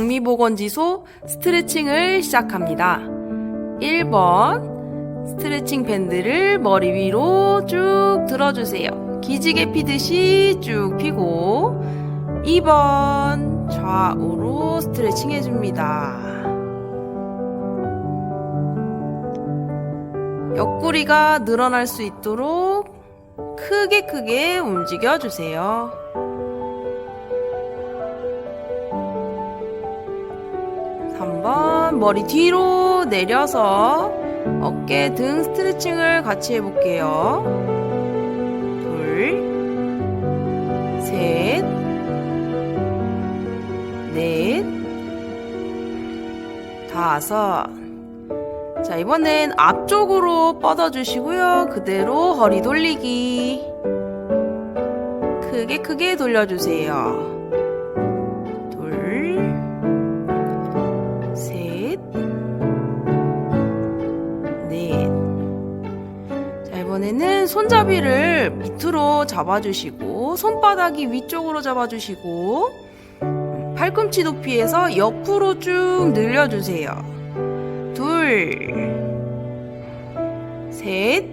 박미보건지소 스트레칭을 시작합니다. 1번 스트레칭 밴드를 머리 위로 쭉 들어주세요. 기지개 피듯이 쭉 피고 2번 좌우로 스트레칭 해줍니다. 옆구리가 늘어날 수 있도록 크게 크게 움직여 주세요. 3번 머리 뒤로 내려서 어깨 등 스트레칭을 같이 해볼게요. 둘, 셋, 넷, 다섯. 자, 이번엔 앞쪽으로 뻗어주시고요. 그대로 허리 돌리기. 크게 크게 돌려주세요. 이번에는 손잡이를 밑으로 잡아주시고, 손바닥이 위쪽으로 잡아주시고, 팔꿈치 높이에서 옆으로 쭉 늘려주세요. 둘, 셋,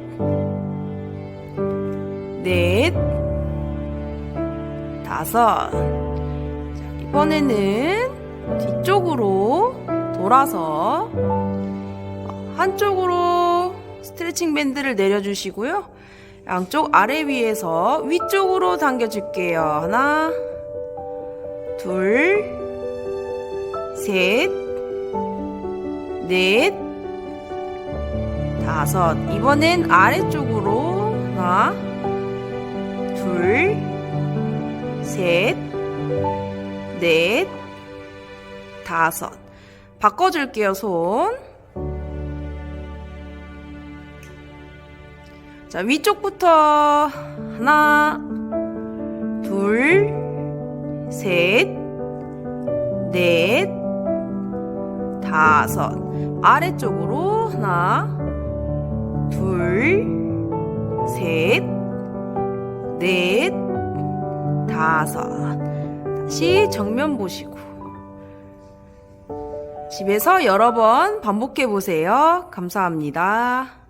넷, 다섯. 자, 이번에는 뒤쪽으로 돌아서 한쪽으로 스트레칭 밴드를 내려주시고요. 양쪽 아래 위에서 위쪽으로 당겨줄게요. 하나, 둘, 셋, 넷, 다섯. 이번엔 아래쪽으로 하나, 둘, 셋, 넷, 다섯. 바꿔줄게요, 손. 자, 위쪽부터 하나, 둘, 셋, 넷, 다섯. 아래쪽으로 하나, 둘, 셋, 넷, 다섯. 다시 정면 보시고. 집에서 여러 번 반복해 보세요. 감사합니다.